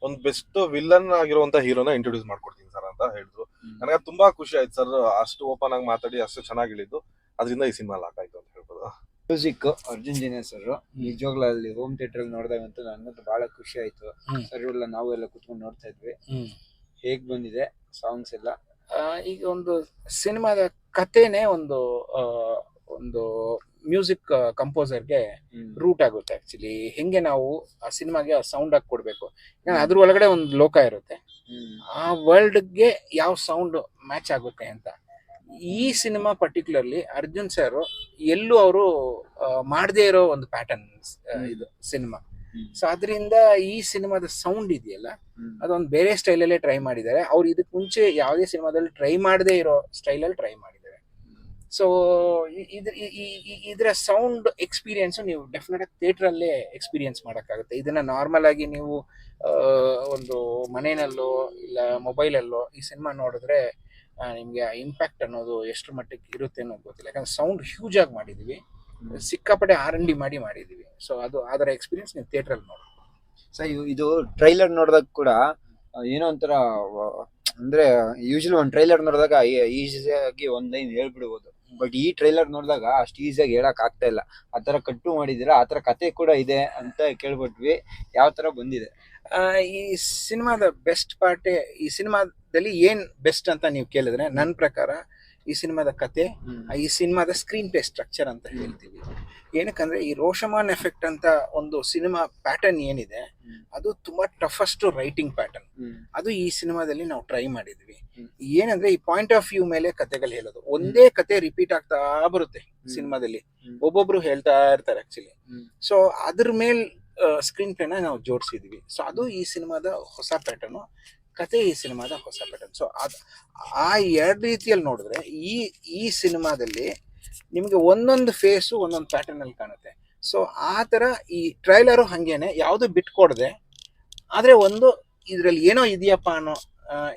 ಒಂದು ಬೆಸ್ಟ್ ವಿಲನ್ ಆಗಿರುವಂತ ಹೀರೋನ ಇಂಟ್ರೊಡ್ಯೂಸ್ ಮಾಡ್ಕೊಡ್ತೀನಿ ಸರ್ ಅಂತ ಹೇಳಿದ್ರು. ನನಗೆ ತುಂಬಾ ಖುಷಿ ಆಯ್ತು ಸರ್. ಅಷ್ಟು ಓಪನ್ ಆಗಿ ಮಾತಾಡಿ ಅಷ್ಟು ಚೆನ್ನಾಗಿ ಹೇಳಿದ್ದು. ಅದರಿಂದ ಈ ಸಿನಿಮಾ ಲಾಕ್ ಆಯ್ತು ಅಂತ ಹೇಳ್ಬೋದು. ಮ್ಯೂಸಿಕ್ ಅರ್ಜುನ್ ಜುನಿಯರ್ ಸರ್ ನಿಜವಾಗ್ಲೂ ಅಲ್ಲಿ ಹೋಮ್ ಥಿಯೇಟರ್ ಅಲ್ಲಿ ನೋಡಿದಾಗಂತೂ ನನಗಂತೂ ಬಹಳ ಖುಷಿ ಆಯ್ತು. ಸರ್ ಎಲ್ಲ ನಾವು ಎಲ್ಲ ಕುತ್ಕೊಂಡು ನೋಡ್ತಾ ಇದ್ವಿ. ಹೇಗ್ ಬಂದಿದೆ ಸಾಂಗ್ಸ್ ಎಲ್ಲ? ಆ, ಈಗ ಒಂದು ಸಿನಿಮಾದ ಕಥೆನೇ ಒಂದು ಆ, ಒಂದು ಮ್ಯೂಸಿಕ್ ಕಂಪೋಸರ್ಗೆ ರೂಟ್ ಆಗುತ್ತೆ ಆಕ್ಚುಲಿ ಹೆಂಗೆ ನಾವು ಆ ಸಿನಿಮಾಗೆ ಆ ಸೌಂಡ್ ಆಗಿ ಕೊಡ್ಬೇಕು? ಯಾಕಂದ್ರೆ ಅದ್ರ ಒಳಗಡೆ ಒಂದು ಲೋಕ ಇರುತ್ತೆ. ಆ ವರ್ಲ್ಡ್ಗೆ ಯಾವ ಸೌಂಡ್ ಮ್ಯಾಚ್ ಆಗುತ್ತೆ ಅಂತ. ಈ ಸಿನಿಮಾ ಪರ್ಟಿಕ್ಯುಲರ್ಲಿ ಅರ್ಜುನ್ ಸರ್ ಎಲ್ಲೂ ಅವರು ಮಾಡದೇ ಇರೋ ಒಂದು ಪ್ಯಾಟರ್ನ್ ಇದು ಸಿನಿಮಾ. ಸೊ ಅದರಿಂದ ಈ ಸಿನಿಮಾದ ಸೌಂಡ್ ಇದೆಯಲ್ಲ ಅದೊಂದು ಬೇರೆ ಸ್ಟೈಲಲ್ಲೇ ಟ್ರೈ ಮಾಡಿದ್ದಾರೆ. ಅವ್ರು ಇದಕ್ಕೆ ಮುಂಚೆ ಯಾವುದೇ ಸಿನಿಮಾದಲ್ಲಿ ಟ್ರೈ ಮಾಡದೇ ಇರೋ ಸ್ಟೈಲಲ್ಲಿ ಟ್ರೈ ಮಾಡಿದ್ದಾರೆ. ಸೊ ಇದ್ರ ಇದರ ಸೌಂಡ್ ಎಕ್ಸ್ಪೀರಿಯನ್ಸು ನೀವು ಡೆಫಿನೆಟ್ ಆಗಿ ಥಿಯೇಟ್ರಲ್ಲೇ ಎಕ್ಸ್ಪೀರಿಯನ್ಸ್ ಮಾಡೋಕ್ಕಾಗುತ್ತೆ ಇದನ್ನ ನಾರ್ಮಲ್ ಆಗಿ ನೀವು ಒಂದು ಮನೆಯಲ್ಲೋ ಇಲ್ಲ ಮೊಬೈಲಲ್ಲೋ ಈ ಸಿನಿಮಾ ನೋಡಿದ್ರೆ ನಿಮಗೆ ಆ ಇಂಪ್ಯಾಕ್ಟ್ ಅನ್ನೋದು ಎಷ್ಟು ಮಟ್ಟಿಗೆ ಇರುತ್ತೆ ಅನ್ನೋದು ಗೊತ್ತಿಲ್ಲ ಯಾಕಂದ್ರೆ ಸೌಂಡ್ ಹ್ಯೂಜ್ ಆಗಿ ಮಾಡಿದೀವಿ ಸಿಕ್ಕಾಪಟ್ಟೆ ಆರ್ ಎನ್ ಡಿ ಮಾಡಿ ಮಾಡಿದೀವಿ ಸೊ ಅದು ಅದರ ಎಕ್ಸ್ಪೀರಿಯನ್ಸ್ ನೀವು ಥಿಯೇಟ್ರಲ್ಲಿ ನೋಡಿ ಸರ್ ಇದು ಟ್ರೈಲರ್ ನೋಡಿದಾಗ ಕೂಡ ಏನೋ ಒಂಥರ ಅಂದರೆ ಅಂದ್ರೆ ಯೂಶಲಿ ಒಂದು ಟ್ರೈಲರ್ ನೋಡಿದಾಗ ಈಸಿಯಾಗಿ ಒಂದು ಲೈನ್ ಹೇಳ್ಬಿಡ್ಬೋದು ಬಟ್ ಈ ಟ್ರೈಲರ್ ನೋಡಿದಾಗ ಅಷ್ಟು ಈಸಿಯಾಗಿ ಹೇಳಕ್ ಆಗ್ತಾ ಇಲ್ಲ. ಆ ತರ ಕಟ್ಟು ಮಾಡಿದಿರಾ ಆ ತರ ಕತೆ ಕೂಡ ಇದೆ ಅಂತ ಕೇಳ್ಬಿಟ್ವಿ. ಯಾವ ತರ ಬಂದಿದೆ? ಆ, ಈ ಸಿನಿಮಾದ ಬೆಸ್ಟ್ ಪಾರ್ಟ್ ಈ ಸಿನಿಮಾದಲ್ಲಿ ಏನ್ ಬೆಸ್ಟ್ ಅಂತ ನೀವು ಕೇಳಿದ್ರೆ ನನ್ನ ಪ್ರಕಾರ ಈ ಸಿನಿಮಾದ ಕತೆ ಆ, ಈ ಸಿನಿಮಾದ ಸ್ಕ್ರೀನ್ ಪ್ಲೇ ಸ್ಟ್ರಕ್ಚರ್ ಅಂತ ಹೇಳ್ತೀವಿ. ಏನಕ್ಕಂದ್ರೆ ಈ ರೋಷಮಾನ್ ಎಫೆಕ್ಟ್ ಅಂತ ಒಂದು ಸಿನಿಮಾ ಪ್ಯಾಟರ್ನ್ ಏನಿದೆ ಅದು ತುಂಬಾ ಟಫಸ್ಟ್ ರೈಟಿಂಗ್ ಪ್ಯಾಟರ್ನ್ ಅದು ಈ ಸಿನಿಮಾದಲ್ಲಿ ನಾವು ಟ್ರೈ ಮಾಡಿದ್ವಿ. ಏನಂದ್ರೆ ಈ ಪಾಯಿಂಟ್ ಆಫ್ ವ್ಯೂ ಮೇಲೆ ಕತೆಗಳು ಹೇಳೋದು. ಒಂದೇ ಕತೆ ರಿಪೀಟ್ ಆಗ್ತಾ ಬರುತ್ತೆ ಸಿನಿಮಾದಲ್ಲಿ. ಒಬ್ಬೊಬ್ರು ಹೇಳ್ತಾ ಇರ್ತಾರೆ ಆಕ್ಚುಲಿ. ಸೊ ಅದ್ರ ಮೇಲ್ ಸ್ಕ್ರೀನ್ ಪ್ಲೇನ ನಾವು ಜೋಡಿಸಿದ್ವಿ. ಸೊ ಅದು ಈ ಸಿನಿಮಾದ ಹೊಸ ಪ್ಯಾಟರ್ನು ಕತೆ ಈ ಸಿನಿಮಾದ ಹೊಸ ಪ್ಯಾಟರ್ನ್ ಸೊ ಅದು ಆ ಎರಡು ರೀತಿಯಲ್ಲಿ ನೋಡಿದ್ರೆ ಈ ಈ ಸಿನಿಮಾದಲ್ಲಿ ನಿಮಗೆ ಒಂದೊಂದು ಫೇಸು ಒಂದೊಂದು ಪ್ಯಾಟರ್ನ್ ಅಲ್ಲಿ ಕಾಣುತ್ತೆ. ಸೊ ಆ ಥರ ಈ ಟ್ರೈಲರು ಹಾಗೇನೆ. ಯಾವುದು ಬಿಟ್ಕೊಡದೆ ಆದರೆ ಒಂದು ಇದರಲ್ಲಿ ಏನೋ ಇದೆಯಪ್ಪ ಅನ್ನೋ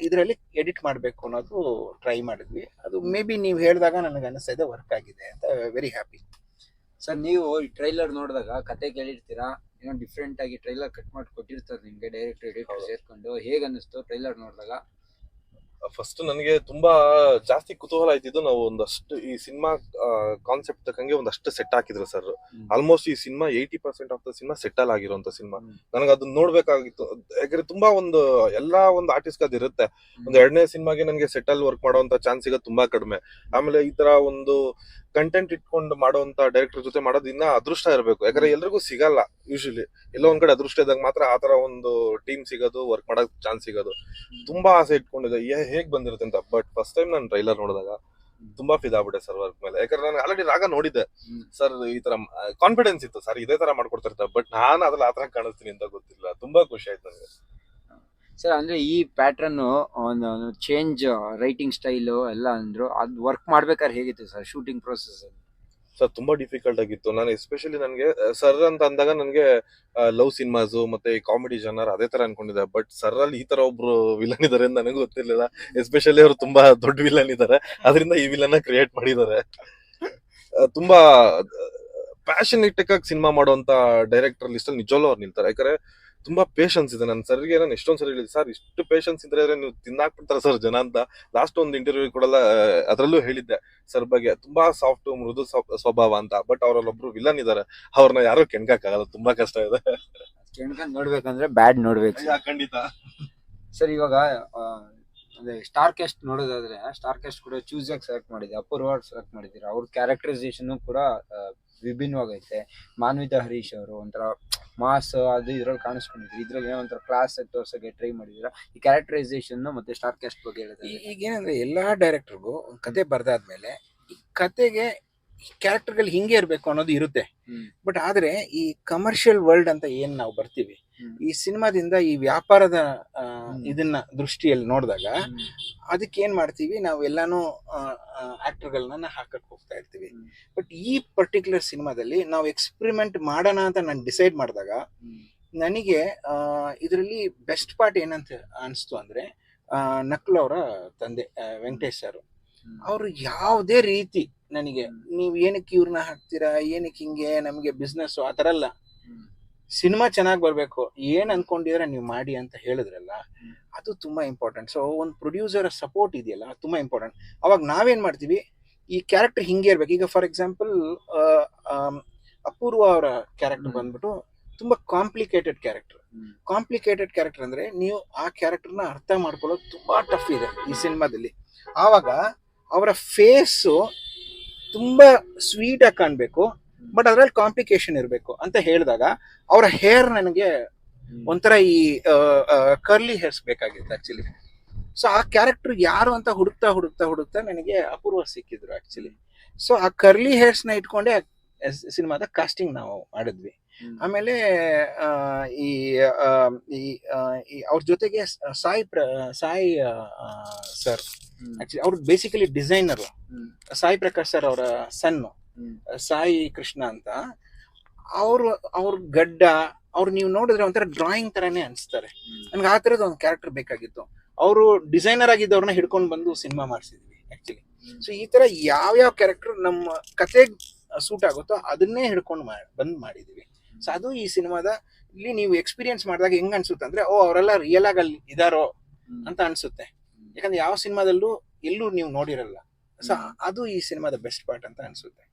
ಇದರಲ್ಲಿ ಎಡಿಟ್ ಮಾಡಬೇಕು ಅನ್ನೋದು ಟ್ರೈ ಮಾಡಿದ್ವಿ. ಅದು ಮೇ ಬಿ ನೀವು ಹೇಳಿದಾಗ ನನಗೆ ಅನಿಸ್ತಾ ಇದೆ ವರ್ಕ್ ಆಗಿದೆ ಅಂತ ವೆರಿ ಹ್ಯಾಪಿ ಸರ್ ನೀವು ಈ ಟ್ರೈಲರ್ ನೋಡಿದಾಗ ಕತೆ ಕೇಳಿರ್ತೀರಾ? ಏನೋ ಡಿಫ್ರೆಂಟ್ ಆಗಿ ಟ್ರೈಲರ್ ಕಟ್ ಮಾಡಿ ಕೊಟ್ಟಿರ್ತಾರೆ ನಿಮಗೆ ಡೈರೆಕ್ಟ್ ಎಡಿಟ್ ಸೇರ್ಕೊಂಡು. ಹೇಗೆ ಅನ್ನಿಸ್ತು ಟ್ರೈಲರ್ ನೋಡಿದಾಗ? ಫಸ್ಟ್ ನನಗೆ ತುಂಬಾ ಜಾಸ್ತಿ ಕುತೂಹಲ ಆಯ್ತಿದ್ದು ನಾವು ಒಂದಷ್ಟು ಈ ಸಿನಿಮಾ ಕಾನ್ಸೆಪ್ಟ್ ತಕ್ಕಂಗೆ ಒಂದಷ್ಟು ಸೆಟ್ ಹಾಕಿದ್ರು ಸರ್ ಆಲ್ಮೋಸ್ಟ್ ಈ cinema eighty percent of the cinema settle ಆಗಿರುವಂತ ಸಿನಿಮಾ. ನನಗೆ ಅದನ್ನ ನೋಡ್ಬೇಕಾಗಿತ್ತು. ಯಾಕಂದ್ರೆ ತುಂಬಾ ಒಂದು ಎಲ್ಲಾ ಒಂದು ಆರ್ಟಿಸ್ಟ್ ಅದು ಇರುತ್ತೆ. ಒಂದು ಎರಡನೇ ಸಿನಿಮಾಗೆ ನನಗೆ ಸೆಟಲ್ ವರ್ಕ್ ಮಾಡುವಂತ ಚಾನ್ಸ್ ಈಗ ತುಂಬಾ ಕಡಿಮೆ. ಆಮೇಲೆ ಈ ತರ ಒಂದು ಕಂಟೆಂಟ್ ಇಟ್ಕೊಂಡು ಮಾಡುವಂತ ಡೈರೆಕ್ಟರ್ ಜೊತೆ ಮಾಡೋದು ಇನ್ನ ಅದೃಷ್ಟ ಇರಬೇಕು. ಯಾಕಂದ್ರೆ ಎಲ್ರಿಗೂ ಸಿಗಲ್ಲ ಯೂಶಲಿ ಎಲ್ಲೋ ಒಂದ್ ಕಡೆ ಅದೃಷ್ಟ ಇದ್ದಾಗ ಮಾತ್ರ ಆತರ ಒಂದು ಟೀಮ್ ಸಿಗೋದು ವರ್ಕ್ ಮಾಡಕ್ ಚಾನ್ಸ್ ಸಿಗೋದು. ತುಂಬಾ ಆಸೆ ಇಟ್ಕೊಂಡಿದ್ದೆ ಏ- ಹೇಗ್ ಬಂದಿರುತ್ತೆ ಅಂತ. ಬಟ್ ಫಸ್ಟ್ ಟೈಮ್ ನಾನು ಟ್ರೈಲರ್ ನೋಡಿದಾಗ ತುಂಬಾ ಫಿದಾಗ್ಬಿಟ್ಟೆ ಸರ್ ವರ್ಕ್ ಮೇಲೆ. ಯಾಕಂದ್ರೆ ನಾನು ಆಲ್ರೆಡಿ ರಾಗ ನೋಡಿದ್ದೆ. ಸರ್ ಈ ತರ ಕಾನ್ಫಿಡೆನ್ಸ್ ಇತ್ತು. ಸರ್ ಇದೇ ತರ ಮಾಡ್ಕೊಡ್ತಾರೆ ಬಟ್ ನಾನು ಅದ್ರಲ್ಲಿ ಆತರ ಕಾಣಿಸ್ತೀನಿ ಅಂತ ಗೊತ್ತಿಲ್ಲ. ತುಂಬಾ ಖುಷಿ ಆಯ್ತು ನನಗೆ ಸರ್ ಅಂದ್ರೆ ಈ ಪ್ಯಾಟ್ರನ್ನು ಒಂದು ಚೇಂಜ್ ರೈಟಿಂಗ್ ಸ್ಟೈಲು ಎಲ್ಲ ಅಂದ್ರು, ಅದು ವರ್ಕ್ ಮಾಡ್ಬೇಕಾದ್ರೆ ಹೇಗಿತ್ತು ಸರ್ ಶೂಟಿಂಗ್ ಪ್ರೊಸೆಸ್ ಸರ್ ತುಂಬಾ ಡಿಫಿಕಲ್ಟ್ ಆಗಿತ್ತು. ನಾನು ಎಸ್ಪೆಷಲಿ ನನಗೆ ಸರ್ ಅಂತ ಅಂದಾಗ ನನಗೆ ಲವ್ ಸಿನಿಮಾಸ್ ಮತ್ತೆ ಕಾಮಿಡಿ ಜನರ್ ಅದೇ ತರ ಅನ್ಕೊಂಡಿದ್ದೆ. ಬಟ್ ಸರ್ ಅಲ್ಲಿ ಈ ತರ ಒಬ್ರು ವಿಲನ್ ಇದಾರೆ ಅಂತ ನನಗೂ ಗೊತ್ತಿರ್ಲಿಲ್ಲ. ಎಸ್ಪೆಷಲಿ ಅವರು ತುಂಬಾ ದೊಡ್ಡ ವಿಲನ್ ಇದ್ದಾರೆ ಅದರಿಂದ ಈ ವಿಲನ್ ಕ್ರಿಯೇಟ್ ಮಾಡಿದ್ದಾರೆ. ತುಂಬಾ ಪ್ಯಾಷನೇಟಿಕ್ ಆಗಿ ಸಿನಿಮಾ ಮಾಡುವಂತ ಡೈರೆಕ್ಟರ್ ಲಿಸ್ಟ್ ಅಲ್ಲಿ ನಿಜವಲ್ಲೂ ಅವ್ರು ನಿಲ್ತಾರೆ. ಯಾಕಂದ್ರೆ ತುಂಬಾ ಪೇಷನ್ಸ್ ಇದೆ. ನನ್ನ ಸರ್ಗೆ ನಾನು ಎಷ್ಟೊಂದು ಸರಿ ಹೇಳಿದೆ ಸರ್ ಇಷ್ಟು ಪೇಷನ್ಸ್ ಇದ್ರೆ ನೀವು ತಿನ್ನಾಕ್ಬಿಡ್ತಾರೆ ಸರ್ ಜನ ಅಂತ. ಲಾಸ್ಟ್ ಒಂದು ಇಂಟರ್ವ್ಯೂ ಕೊಡಲ್ಲ ಅದರಲ್ಲೂ ಹೇಳಿದ್ದೆ ಸರ್ ಬಗ್ಗೆ ತುಂಬಾ ಸಾಫ್ಟ್ ಮೃದು ಸ್ವಭಾವ ಅಂತ. ಬಟ್ ಅವರಲ್ಲೊಬ್ರು ವಿಲನ್ ಇದ್ದಾರೆ ಅವ್ರನ್ನ ಯಾರು ಕೆಣ್ಕಾಗಲ್ಲ ತುಂಬಾ ಕಷ್ಟ ಇದೆ. ಕೆಣ್ಕೊಂಡ್ ನೋಡ್ಬೇಕಂದ್ರೆ ಬ್ಯಾಡ್ ನೋಡ್ಬೇಕು ಖಂಡಿತ. ಸರ್ ಇವಾಗ ಅದೇ ಸ್ಟಾರ್ ಕ್ಯಾಸ್ಟ್ ನೋಡೋದಾದ್ರೆ ಸ್ಟಾರ್ ಕ್ಯಾಸ್ಟ್ ಕೂಡ ಚೂಸ್ ಆಗಿ ಸೆಲೆಕ್ಟ್ ಮಾಡಿದೆ ಅಪೂರ್ವ ಸೆಲೆಕ್ಟ್ ಮಾಡಿದ್ದೀರಾ? ಅವ್ರ ಕ್ಯಾರೆಕ್ಟರೈಸೇಷನ್ ಕೂಡ ವಿಭಿನ್ನವಾಗೈತೆ. ಮಾನ್ವಿತಾ ಹರೀಶ್ ಅವರು ಒಂಥರ ಮಾಸ್ ಅದು ಇದ್ರಲ್ಲಿ ಕಾಣಿಸ್ಕೊಂಡಿದ್ರು. ಇದ್ರಲ್ಲಿ ಏನೋ ಒಂಥರ ಕ್ಲಾಸ್ ತೋರ್ಸೋಕೆ ಟ್ರೈ ಮಾಡಿದ್ರ ಈ ಕ್ಯಾರೆಕ್ಟರೈಸೇಷನ್ ಮತ್ತೆ ಸ್ಟಾರ್ ಕ್ಯಾಸ್ಟ್ ಬಗ್ಗೆ ಹೇಳಿದ್ರೆ ಈಗ ಏನಂದ್ರೆ ಎಲ್ಲಾ ಡೈರೆಕ್ಟರ್ಗೂ ಕತೆ ಬರ್ದಾದ್ಮೇಲೆ ಈ ಕತೆಗೆ ಕ್ಯಾರೆಕ್ಟರ್ಗಳು ಹಿಂಗೆ ಇರಬೇಕು ಅನ್ನೋದು ಇರುತ್ತೆ. ಬಟ್ ಆದ್ರೆ ಈ ಕಮರ್ಷಿಯಲ್ ವರ್ಲ್ಡ್ ಅಂತ ಏನ್ ನಾವು ಬರ್ತೀವಿ. ಈ ಸಿನಿಮಾದಿಂದ ಈ ವ್ಯಾಪಾರದ ಇದನ್ನ ದೃಷ್ಟಿಯಲ್ಲಿ ನೋಡಿದಾಗ ಅದಕ್ಕೆ ಏನ್ ಮಾಡ್ತೀವಿ ನಾವು ಎಲ್ಲಾನು ಆಕ್ಟರ್ಗಳನ್ನ ಹಾಕಕ್ ಹೋಗ್ತಾ ಇರ್ತೀವಿ. ಬಟ್ ಈ ಪರ್ಟಿಕ್ಯುಲರ್ ಸಿನಿಮಾದಲ್ಲಿ ನಾವು ಎಕ್ಸ್ಪೆರಿಮೆಂಟ್ ಮಾಡೋಣ ಅಂತ ನಾನು ಡಿಸೈಡ್ ಮಾಡಿದಾಗ ನನಗೆ ಇದರಲ್ಲಿ ಬೆಸ್ಟ್ ಪಾರ್ಟ್ ಏನಂತ ಅನಿಸ್ತು ಅಂದ್ರೆ ನಕ್ಲು ಅವರ ತಂದೆ ವೆಂಕಟೇಶ್ ಸರ್. ಅವರು ಯಾವುದೇ ರೀತಿ ನನಗೆ ನೀವು ಏನಕ್ಕೆ ಇವ್ರನ್ನ ಹಾಕ್ತೀರಾ ಏನಕ್ಕೆ ಹಿಂಗೆ ನಮಗೆ ಬಿಸ್ನೆಸ್ ಆ ಥರ ಅಲ್ಲ. ಸಿನಿಮಾ ಚೆನ್ನಾಗಿ ಬರಬೇಕು ಏನು ಅನ್ಕೊಂಡಿದ್ರೆ ನೀವು ಮಾಡಿ ಅಂತ ಹೇಳಿದ್ರಲ್ಲ ಅದು ತುಂಬಾ ಇಂಪಾರ್ಟೆಂಟ್ ಸೊ ಒಂದು ಪ್ರೊಡ್ಯೂಸರ್ ಸಪೋರ್ಟ್ ಇದೆಯಲ್ಲ ಅದು ತುಂಬಾ ಇಂಪಾರ್ಟೆಂಟ್ ಅವಾಗ ನಾವೇನ್ ಮಾಡ್ತೀವಿ ಈ ಕ್ಯಾರೆಕ್ಟರ್ ಹಿಂಗೆ ಇರ್ಬೇಕು. ಈಗ ಫಾರ್ ಎಕ್ಸಾಂಪಲ್ ಅಪೂರ್ವ ಅವರ ಕ್ಯಾರೆಕ್ಟರ್ ಬಂದ್ಬಿಟ್ಟು ತುಂಬಾ ಕಾಂಪ್ಲಿಕೇಟೆಡ್ ಕ್ಯಾರೆಕ್ಟರ್ ಕಾಂಪ್ಲಿಕೇಟೆಡ್ ಕ್ಯಾರೆಕ್ಟರ್ ಅಂದ್ರೆ ನೀವು ಆ ಕ್ಯಾರೆಕ್ಟರ್ನ ಅರ್ಥ ಮಾಡ್ಕೊಳ್ಳೋದು ತುಂಬಾ ಟಫ್ ಇದೆ ಈ ಸಿನಿಮಾದಲ್ಲಿ. ಆವಾಗ ಅವರ ಫೇಸು ತುಂಬಾ ಸ್ವೀಟ್ ಕಾಣಬೇಕು ಕಾಣ್ಬೇಕು. ಬಟ್ ಅದ್ರಲ್ಲಿ ಕಾಂಪ್ಲಿಕೇಶನ್ ಇರಬೇಕು ಅಂತ ಹೇಳಿದಾಗ ಅವರ ಹೇರ್ ನನಗೆ ಒಂಥರ ಈ ಕರ್ಲಿ ಹೇರ್ಸ್ ಬೇಕಾಗಿತ್ತು ಆಕ್ಚುಲಿ ಸೊ ಆ ಕ್ಯಾರೆಕ್ಟರ್ ಯಾರು ಅಂತ ಹುಡುಕ್ತಾ ಹುಡುಕ್ತಾ ಹುಡುಕ್ತಾ ನನಗೆ ಅಪೂರ್ವ ಸಿಕ್ಕಿದ್ರು ಆಕ್ಚುಲಿ ಸೊ ಆ ಕರ್ಲಿ ಹೇರ್ಸ್ನ ಇಟ್ಕೊಂಡೆ ಸಿನಿಮಾದ ಕಾಸ್ಟಿಂಗ್ ನಾವು ಮಾಡಿದ್ವಿ. ಆಮೇಲೆ ಈ ಅವ್ರ ಜೊತೆಗೆ ಸಾಯಿ ಪ್ರ ಸಾಯಿ ಸರ್ ಆಕ್ಚುಲಿ ಅವ್ರು basically designer Sai Prakash sir ಅವರ ಸನ್ನು. ಸಾಯಿ ಕೃಷ್ಣ ಅಂತ ಅವರು ಅವ್ರ ಗಡ್ಡ ಅವ್ರು ನೀವು ನೋಡಿದ್ರೆ ಒಂಥರ ಡ್ರಾಯಿಂಗ್ ತರಾನೇ ಅನಿಸ್ತಾರೆ. ನನ್ಗೆ ಆ ಥರದ ಒಂದು ಕ್ಯಾರೆಕ್ಟರ್ ಬೇಕಾಗಿತ್ತು. ಅವರು ಡಿಸೈನರ್ ಆಗಿದ್ದವ್ರನ್ನ ಹಿಡ್ಕೊಂಡು ಬಂದು ಸಿನಿಮಾ ಮಾಡಿಸಿದ್ವಿ ಆಕ್ಚುಲಿ ಸೊ ಈ ತರ ಯಾವ ಯಾವ ಕ್ಯಾರೆಕ್ಟರ್ ನಮ್ಮ ಕತೆಗೆ ಸೂಟ್ ಆಗುತ್ತೋ ಅದನ್ನೇ ಹಿಡ್ಕೊಂಡು ಬಂದ್ ಮಾಡಿದೀವಿ. ಸೊ ಅದು ಈ ಸಿನಿಮಾದ ಇಲ್ಲಿ ನೀವು ಎಕ್ಸ್ಪೀರಿಯನ್ಸ್ ಮಾಡಿದಾಗ ಹೆಂಗ್ ಅನ್ಸುತ್ತೆ ಅಂದ್ರೆ ಓ ಅವರೆಲ್ಲ ರಿಯಲ್ ಆಗಿ ಅಲ್ಲಿ ಇದಾರೋ ಅಂತ ಅನ್ಸುತ್ತೆ. ಯಾಕಂದ್ರೆ ಯಾವ ಸಿನಿಮಾದಲ್ಲೂ ಎಲ್ಲೂ ನೀವು ನೋಡಿರಲ್ಲ. ಸೊ ಅದು ಈ ಸಿನಿಮಾದ ಬೆಸ್ಟ್ ಪಾರ್ಟ್ ಅಂತ ಅನ್ಸುತ್ತೆ.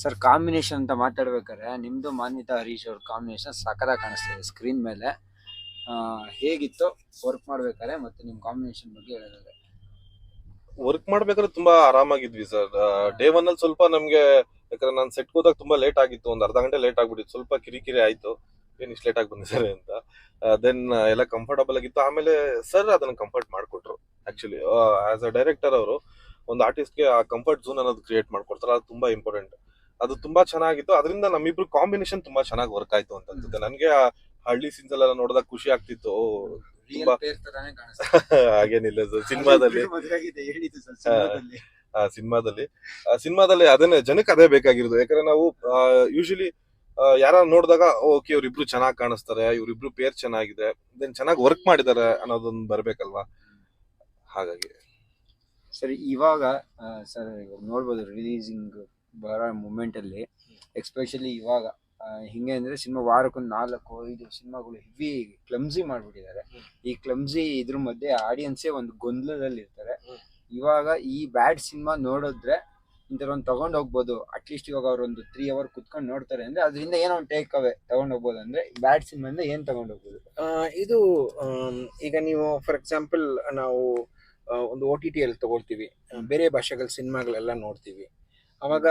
ಸರ್ ಕಾಂಬಿನೇಷನ್ ಅಂತ ಮಾತಾಡ್ಬೇಕಾದ್ರೆ ನಿಮ್ಮದು ಮಾನ್ವಿತಾ ಹರೀಶ್ ಅವ್ರ ಕಾಂಬಿನೇಷನ್ ಕಾಣಿಸ್ತಾ ಇದೆ ಸ್ಕ್ರೀನ್ ಮೇಲೆ. ಹೇಗಿತ್ತು ವರ್ಕ್ ಮಾಡ್ಬೇಕಾದ್ರೆ ಮತ್ತೆ ನಿಮ್ಮ ಕಾಂಬಿನೇಷನ್ ಬಗ್ಗೆ ಹೇಳಿದ್ರೆ ವರ್ಕ್ ಮಾಡ್ಬೇಕಾದ್ರೆ ತುಂಬಾ ಆರಾಮಾಗಿದ್ವಿ ಸರ್ ಡೇ ಒನ್ ಅಲ್ಲಿ ಸ್ವಲ್ಪ ನಮ್ಗೆ, ಯಾಕಂದ್ರೆ ನಾನು ಸೆಟ್ ಹೋದಾಗ ತುಂಬಾ ಲೇಟ್ ಆಗಿತ್ತು, ಒಂದು ಅರ್ಧ ಗಂಟೆ ಲೇಟ್ ಆಗ್ಬಿಟ್ಟಿತ್ತು. ಸ್ವಲ್ಪ ಕಿರಿಕಿರಿ ಆಯ್ತು. ಏನ್ ಇಷ್ಟು ಲೇಟ್ ಆಗಿ ಬಂದಿದ್ದಾರೆ ಅಂತ. ದೆನ್ ಎಲ್ಲ ಕಂಫರ್ಟಬಲ್ ಆಗಿತ್ತು. ಆಮೇಲೆ ಸರ್ ಅದನ್ನ ಕಂಫರ್ಟ್ ಮಾಡ್ಕೊಟ್ರು ಆಕ್ಚುಲಿ ಆಸ್ ಅ ಡೈರೆಕ್ಟರ್ ಅವರು ಒಂದು ಆರ್ಟಿಸ್ಟ್ಗೆ ಆ ಕಂಫರ್ಟ್ ಝೋನ್ ಅನ್ನೋದು ಕ್ರಿಯೇಟ್ ಮಾಡ್ಕೊಡ್ತಾರೆ. ಅದು ತುಂಬಾ ಇಂಪಾರ್ಟೆಂಟ್ ಅದು ತುಂಬಾ ಚೆನ್ನಾಗಿತ್ತು. ಅದರಿಂದ ನಮ್ಮಿಬ್ರು ಕಾಂಬಿನೇಷನ್ ತುಂಬಾ ಚೆನ್ನಾಗಿ ವರ್ಕ್ ಆಯ್ತು ಅಂತ ಅನ್ಸುತ್ತೆ. ನನ್ಗೆ ಆ ಹಳ್ಳಿ ಸೀನ್ಸ್ ಎಲ್ಲ ನೋಡಿದಾಗ ಖುಷಿ ಆಗ್ತಿತ್ತು. ತುಂಬಾ- ಹಾಗೇನಿಲ್ಲ ಸರ್. ಸಿನಿಮಾದಲ್ಲಿ. ಸಿನಿಮಾದಲ್ಲಿ. ಆ ಸಿನಿಮಾದಲ್ಲಿ. ಆ ಸಿನಿಮಾದಲ್ಲಿ ಅದನ್ನೇ ಜನಕ್ಕೆ ಅದೇ ಬೇಕಾಗಿರೋದು. ಯಾಕಂದ್ರೆ ನಾವು ಯೂಶಲಿ ಯಾರ ನೋಡಿದಾಗ ಓಕೆ ಇವ್ರಿಬ್ರು ಚೆನ್ನಾಗಿ ಕಾಣಿಸ್ತಾರೆ ಇವ್ರಿಬ್ರು ಪೇರ್ ಚೆನ್ನಾಗಿದೆ ದೆನ್ ಚೆನ್ನಾಗಿ ವರ್ಕ್ ಮಾಡಿದ್ದಾರೆ ಅನ್ನೋದೊಂದು ಬರ್ಬೇಕಲ್ವಾ? ಹಾಗಾಗಿ. ಸರಿ, ಇವಾಗ ಸರ್, ನೋಡ್ಬೋದು ರಿಲೀಸಿಂಗ್ ಬರೋ ಮೂಮೆಂಟಲ್ಲಿ ಎಕ್ಸ್ಪೆಷಲಿ ಇವಾಗ ಹಿಂಗೆ ಅಂದರೆ ಸಿನಿಮಾ ವಾರಕ್ಕೊಂದು ನಾಲ್ಕು, ಐದು ಸಿನಿಮಾಗಳು ಹೆವಿ ಕ್ಲಮ್ಸಿ ಮಾಡಿಬಿಟ್ಟಿದ್ದಾರೆ. ಈ ಕ್ಲಮ್ಸಿ ಇದ್ರ ಮಧ್ಯೆ ಆಡಿಯನ್ಸೇ ಒಂದು ಗೊಂದಲದಲ್ಲಿ ಇರ್ತಾರೆ ಇವಾಗ ಈ ಬ್ಯಾಡ್ ಸಿನಿಮಾ ನೋಡಿದ್ರೆ ಇಂಥವ್ರು ಒಂದು ತೊಗೊಂಡು ಹೋಗ್ಬೋದು. ಅಟ್ಲೀಸ್ಟ್ ಇವಾಗ ಅವ್ರು ಒಂದು ತ್ರೀ ಅವರ್ ಕುತ್ಕೊಂಡು ನೋಡ್ತಾರೆ ಅಂದ್ರೆ ಅದರಿಂದ ಏನೋ ಒಂದು ಟೇಕ್ ಅವೇ ತೊಗೊಂಡು ಹೋಗ್ಬೋದು ಅಂದ್ರೆ ಬ್ಯಾಡ್ ಸಿನಿಮಾ ಏನು ತೊಗೊಂಡು ಹೋಗ್ಬೋದು? ಇದು ಈಗ ನೀವು ಫಾರ್ ಎಕ್ಸಾಂಪಲ್ ನಾವು ಒಂದು ಓ ಟಿ ಟಿಯಲ್ಲಿ ತಗೊಳ್ತೀವಿ. ಬೇರೆ ಭಾಷೆಗಳ ಸಿನಿಮಾಗಳೆಲ್ಲ ನೋಡ್ತೀವಿ. ಅವಾಗ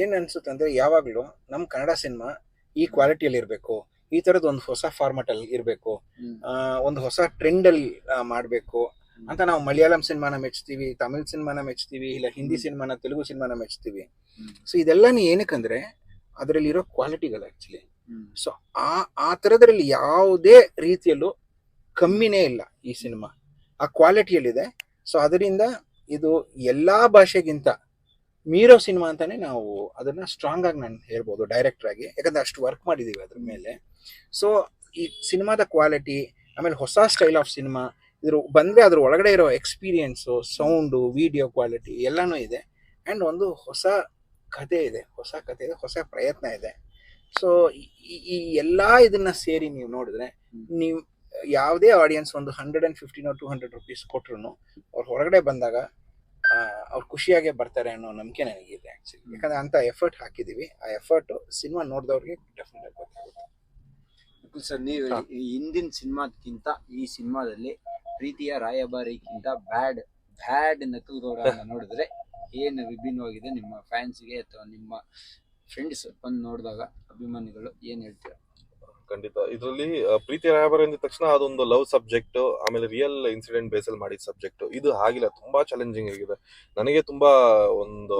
ಏನು ಅನ್ಸುತ್ತೆ ಅಂದರೆ ಯಾವಾಗಲೂ ನಮ್ಮ ಕನ್ನಡ ಸಿನಿಮಾ ಈ ಕ್ವಾಲಿಟಿಯಲ್ಲಿ ಇರಬೇಕು. ಈ ಥರದ್ದು ಒಂದು ಹೊಸ ಫಾರ್ಮೆಟಲ್ಲಿ ಅಲ್ಲಿ ಇರಬೇಕು. ಒಂದು ಹೊಸ ಟ್ರೆಂಡಲ್ಲಿ ಮಾಡಬೇಕು. ಅಂತ ನಾವು ಮಲಯಾಳಂ ಸಿನಿಮಾನ ಮೆಚ್ತೀವಿ ತಮಿಳ್ ಸಿನಿಮಾನ ಮೆಚ್ತೀವಿ ಇಲ್ಲ ಹಿಂದಿ ಸಿನಿಮಾನ ತೆಲುಗು ಸಿನಿಮಾನ ಮೆಚ್ತೀವಿ. ಸೊ ಇದೆಲ್ಲ ಏನಕ್ಕಂದ್ರೆ ಅದರಲ್ಲಿರೋ ಕ್ವಾಲಿಟಿಗಳು ಆಕ್ಚುಲಿ ಸೊ ಆ ಆ ಥರದ್ರಲ್ಲಿ ಯಾವುದೇ ರೀತಿಯಲ್ಲೂ ಕಮ್ಮಿನೇ ಇಲ್ಲ ಈ ಸಿನಿಮಾ. ಆ ಕ್ವಾಲಿಟಿಯಲ್ಲಿದೆ ಸೊ ಅದರಿಂದ ಇದು ಎಲ್ಲಾ ಭಾಷೆಗಿಂತ ಮೀರೋ ಸಿನಿಮಾ ಅಂತಾನೆ ನಾವು ಅದನ್ನ ಸ್ಟ್ರಾಂಗ್ ಆಗಿ ನಾನು ಹೇಳ್ಬೋದು ಡೈರೆಕ್ಟರ್ ಆಗಿ. ಯಾಕಂದ್ರೆ ಅಷ್ಟು ವರ್ಕ್ ಮಾಡಿದೀವಿ ಅದ್ರ ಮೇಲೆ. ಸೊ ಈ ಸಿನಿಮಾದ ಕ್ವಾಲಿಟಿ ಆಮೇಲೆ ಹೊಸ ಸ್ಟೈಲ್ ಆಫ್ ಸಿನಿಮಾ ಇದ್ರ ಬಂದ್ರೆ ಅದ್ರ ಒಳಗಡೆ ಇರೋ ಎಕ್ಸ್ಪೀರಿಯನ್ಸು ಸೌಂಡು ವಿಡಿಯೋ ಕ್ವಾಲಿಟಿ ಎಲ್ಲಾನು ಇದೆ. ಅಂಡ್ ಒಂದು ಹೊಸ ಕತೆ ಇದೆ ಹೊಸ ಕತೆ ಇದೆ ಹೊಸ ಪ್ರಯತ್ನ ಇದೆ. ಸೊ ಈ ಎಲ್ಲಾ ಇದನ್ನ ಸೇರಿ ನೀವು ನೋಡಿದ್ರೆ ನೀವು ಯಾವುದೇ ಆಡಿಯನ್ಸ್ ಒಂದು hundred and fifteen two hundred rupees ಕೊಟ್ರು ಅವ್ರು ಹೊರಗಡೆ ಬಂದಾಗ ಅವ್ರು ಖುಷಿಯಾಗೆ ಬರ್ತಾರೆ ಅನ್ನೋ ನಂಬಿಕೆ ನನಗಿದೆ ಆ್ಯಕ್ಚುಲಿ ಯಾಕಂದ್ರೆ ಅಂತ ಎಫರ್ಟ್ ಹಾಕಿದೀವಿ. ಆ ಎಫರ್ಟ್ ಸಿನಿಮಾ ನೋಡಿದವ್ರಿಗೆ ಡೆಫಿನೆಟ್ ಗೊತ್ತಾಗುತ್ತೆ. ಸರ್ ನೀವು ಈ ಹಿಂದಿನ ಸಿನಿಮಾಕ್ಕಿಂತ ಈ ಸಿನಿಮಾದಲ್ಲಿ ಪ್ರೀತಿಯ ರಾಯಭಾರಿಗಿಂತ ಬ್ಯಾಡ್ ಬ್ಯಾಡ್ ನಕಲ್ಗೌಡ ನೋಡಿದ್ರೆ ಏನು ವಿಭಿನ್ನವಾಗಿದೆ ನಿಮ್ಮ ಫ್ಯಾನ್ಸ್ಗೆ ಅಥವಾ ನಿಮ್ಮ ಫ್ರೆಂಡ್ಸ್ ಬಂದು ನೋಡಿದಾಗ ಅಭಿಮಾನಿಗಳು ಏನು ಹೇಳ್ತೀರಾ? ಖಂಡಿತ. ಇದರಲ್ಲಿ ಪ್ರೀತಿ ರಾಯಬರ್ ಅಂದ ತಕ್ಷಣ ಅದೊಂದು ಲವ್ ಸಬ್ಜೆಕ್ಟ್, ಆಮೇಲೆ ರಿಯಲ್ ಇನ್ಸಿಡೆಂಟ್ ಬೇಸಲ್ಲಿ ಮಾಡಿದ ಸಬ್ಜೆಕ್ಟ್. ಇದು ಆಗಿಲ್ಲ ತುಂಬಾ ಚಾಲೆಂಜಿಂಗ್ ಆಗಿದೆ. ನನಗೆ ತುಂಬಾ ಒಂದು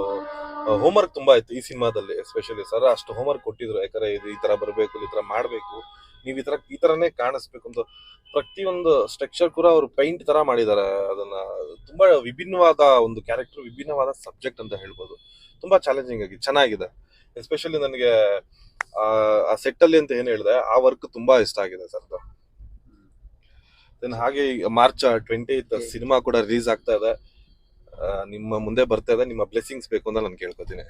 ಹೋಮ್ವರ್ಕ್ ತುಂಬಾ ಇತ್ತು ಈ ಸಿನಿಮಾದಲ್ಲಿ ಎಸ್ಪೆಷಲಿ ಸರ್ ಅಷ್ಟು ಹೋಮ್ವರ್ಕ್ ಕೊಟ್ಟಿದ್ರು. ಯಾಕಂದ್ರೆ ಇದು ಈ ತರ ಬರಬೇಕು, ಈ ತರ ಮಾಡಬೇಕು. ನೀವು ಈ ತರ ಈ ತರನೇ ಕಾಣಿಸ್ಬೇಕು ಅಂತ. ಪ್ರತಿಯೊಂದು ಸ್ಟ್ರಕ್ಚರ್ ಕೂಡ ಅವರು ಪೈಂಟ್ ತರ ಮಾಡಿದ್ದಾರೆ. ಅದನ್ನ ತುಂಬಾ ವಿಭಿನ್ನವಾದ ಒಂದು ಕ್ಯಾರೆಕ್ಟರ್ ವಿಭಿನ್ನವಾದ ಸಬ್ಜೆಕ್ಟ್ ಅಂತ ಹೇಳ್ಬೋದು. ತುಂಬಾ ಚಾಲೆಂಜಿಂಗ್ ಆಗಿ, ಚೆನ್ನಾಗಿದೆ. ಎಸ್ಪೆಷಲಿ ನನಗೆ ಆ ಸೆಟ್ ಅಲ್ಲಿ ಅಂತ ಏನ್ ಹೇಳಿದೆ ಆ ವರ್ಕ್ ತುಂಬಾ ಇಷ್ಟ ಆಗಿದೆ ಸರ್ ದೆನ್ ಹಾಗೆ ಮಾರ್ಚ್ ಟ್ವೆಂಟಿ ಸಿನಿಮಾ ಕೂಡ ರಿಲೀಸ್ ಆಗ್ತಾ ಇದೆ. ನಿಮ್ಮ ಮುಂದೆ ಬರ್ತಾ ಇದೆ ನಿಮ್ಮ ಬ್ಲೆಸ್ಸಿಂಗ್ಸ್ ಬೇಕು ಅಂತ ನಾನು ಕೇಳ್ಕೊತೀನಿ.